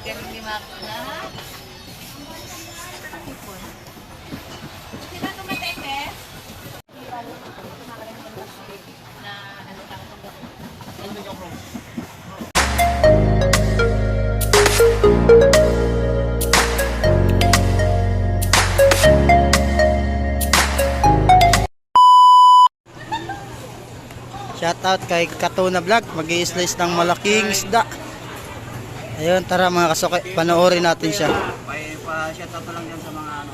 Galing ni Mac na. Na ano lang. Shoutout kay Katuna Vlog, mag slice ng malaking isda. Ayun, tara mga kasuke, panoorin natin siya. Pa-shoutout lang dyan sa mga ano.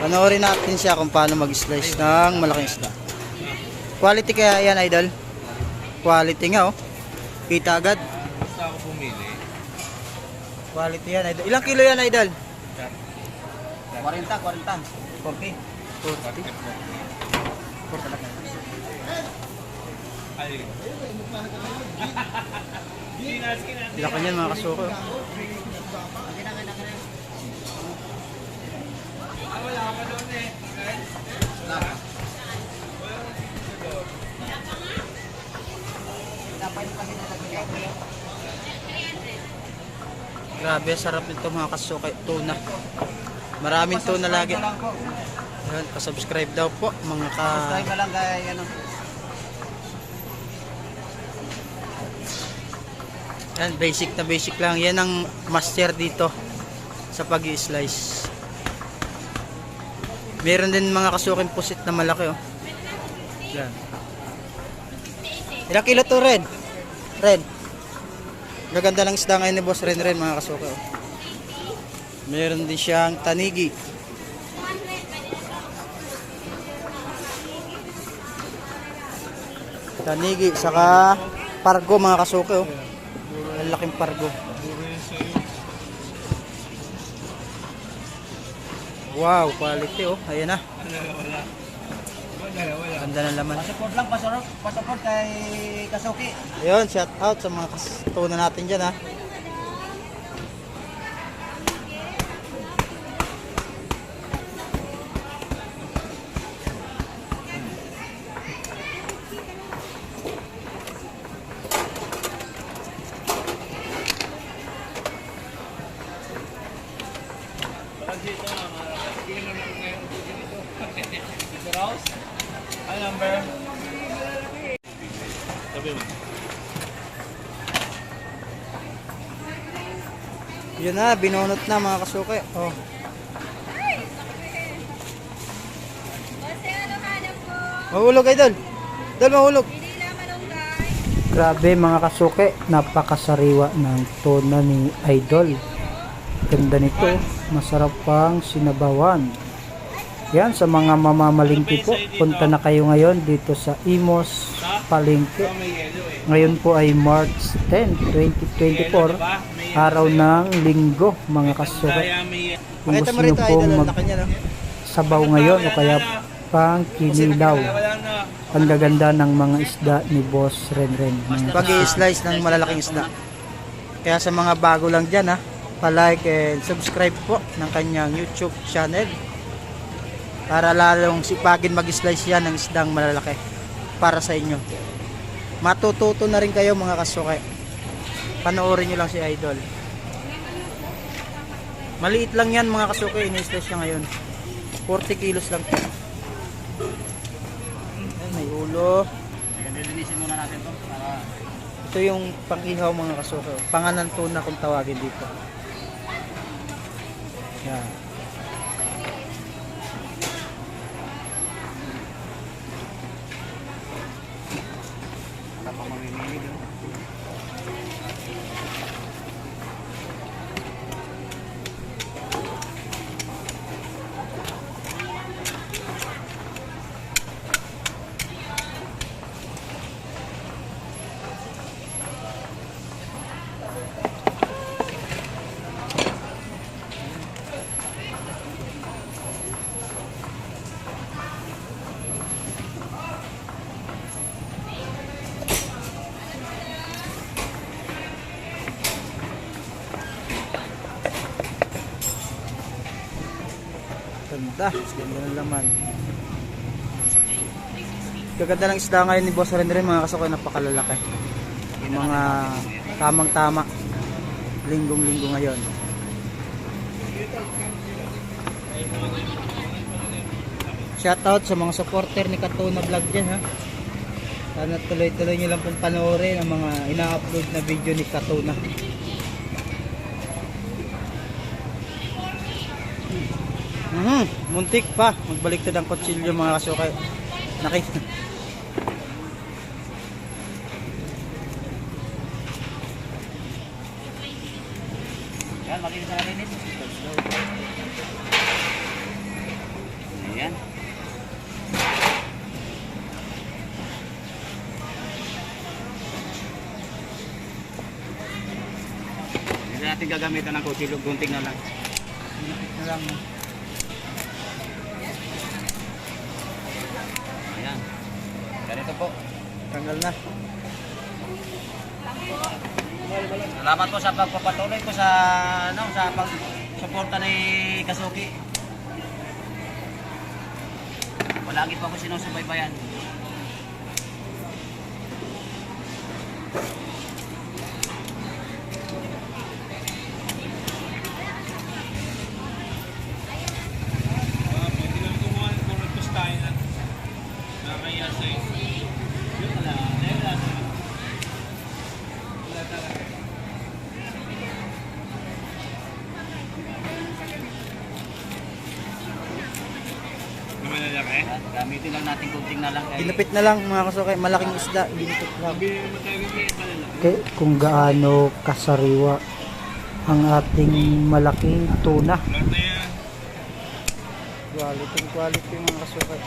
Panoorin natin siya kung paano mag-slice ng malaking isda. Quality kaya yan, idol? Quality nga, oh. Kita agad. Basta ako pumili. Quality yan, idol. Ilang kilo yan, idol? 40, 40. 40. 40. 40 talaga. Ay. Laki niyan mga kasuke, oh. Grabe, sarap nito mga kasuke. Tuna. Maraming tuna lagi. Ayun, pasubscribe daw po mga ka... Subscribe na lang kay ano. Yan, basic na basic lang. Yan ang master dito sa pag slice Meron din mga kasuking pusit na malaki oh. Yan. Ilang kilo to, Red? Red. Maganda lang isda ngayon ni Boss Ren Ren mga kasuke oh. Meron din siyang tanigi. Tanigi, saka pargo mga kasuke oh. Ang laking pargo. Wow, quality oh. Ayan na. Ganda ng laman. Passport lang, passport, passport kay Kasuki. Ayun, shout out sa mga kastuna natin dyan ha. Yun na, binunot na mga kasuke. Oh. Mahulog idol. Idol mahulog. Grabe mga kasuke, napakasariwa ng tuna ni Idol. Ganda nito, masarap pang sinabawan. Yan, sa mga mamamalingki po, punta na kayo ngayon dito sa Imos Palengke. Ngayon po ay March 10, 2024, araw ng linggo mga kasuke. Kung gusto nyo pong magsabaw ngayon o kaya pang kinilaw, ang gaganda ng mga isda ni Boss Renren. pag slice ng malalaking isda. Kaya sa mga bago lang dyan ha, palike and subscribe po ng kanyang YouTube channel para lalong sipagin mag-slice yan ng isdang malalaki para sa inyo. Matututo na rin kayo mga kasuke. Panoorin nyo lang si Idol. Maliit lang yan mga kasuke, ini-slice siya ngayon. 40 kilos lang to. Ayan, may ulo. Lilinisin muna natin to. Para Ito yung pang-ihaw mga kasuke. Panganan tuna kung tawagin dito. Yan. Mamimili doon. Ganda. Ganda ng laman. Gaganda ng isda ngayon ni Boss Ren rin mga kasuke napakalalaki. Mga tamang tama. linggong-linggo ngayon. Shoutout sa mga supporter ni Katuna Vlog dyan ha. Sana tuloy-tuloy nyo lang pong panoorin ang mga ina-upload na video ni Katuna. Mhm, muntik pa. Magbaliktad ang kutsilyo mga kasukay. Nakita. Yan, makinis na linis. Ayan. Hindi natin gagamitan ng kutsilyo, gunting na lang. na lang. Ayan. Ganito po. Tanggal na. Salamat po sa pagpapatuloy ko sa ano sa pagsuporta ni Kasuki. Palagi pa ko sinusubaybayan. At Gamitin lang natin kunting na lang kay Ginupit na lang mga kasukay. Malaking isda. Ginupit lang. Okay, kung gaano kasariwa ang ating malaking tuna. Quality, quality mga kasukay.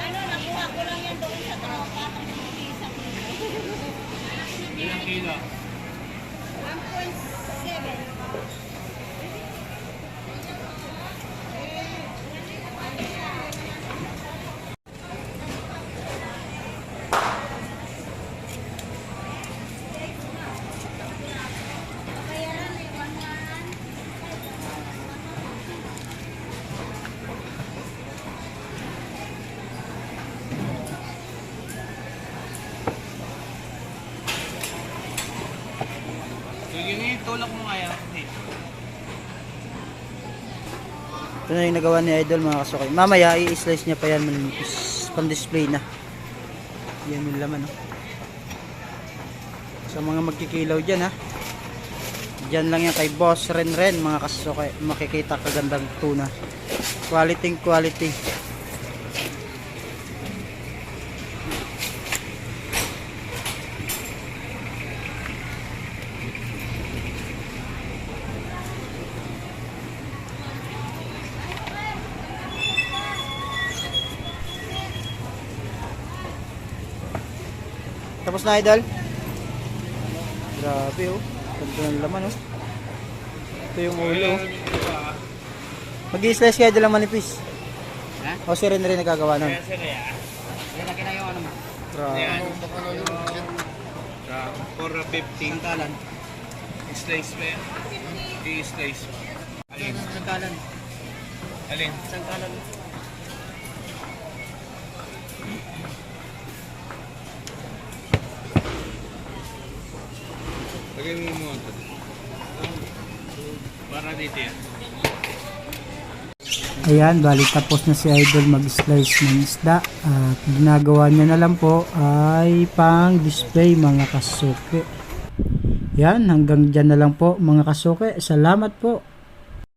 Ano, nakuha ko lang yan doon sa tropa. Kilo? 1.7. Sige, tulak mo nga yan. Ito na yung nagawa ni Idol mga kasukay. Mamaya i-slice niya pa yan manipis. Pang-display na. Yan yung laman. Oh. Sa mga magkikilaw dyan ha. Dyan lang yan kay Boss Ren Ren mga kasukay. Makikita kagandang tuna. Quality quality. Tapos na idol? Grabe oh. Ganda ng laman oh. Ito yung ulo oh. Mag-i-slice kayo lang manipis. Ha? O si Ren Ren nagkagawa nun. Yan, laki na yung ano mo. Grabe. For 15 talan. Slice pa yan. I-slice. Alin? Sangkalan. Alin? Sangkalan. Lagay mo mo ito. Para dito yan. Ayan, bali tapos na si Idol mag-slice ng isda at ginagawa niya na lang po ay pang display mga kasuke. Yan, hanggang dyan na lang po mga kasuke. Salamat po.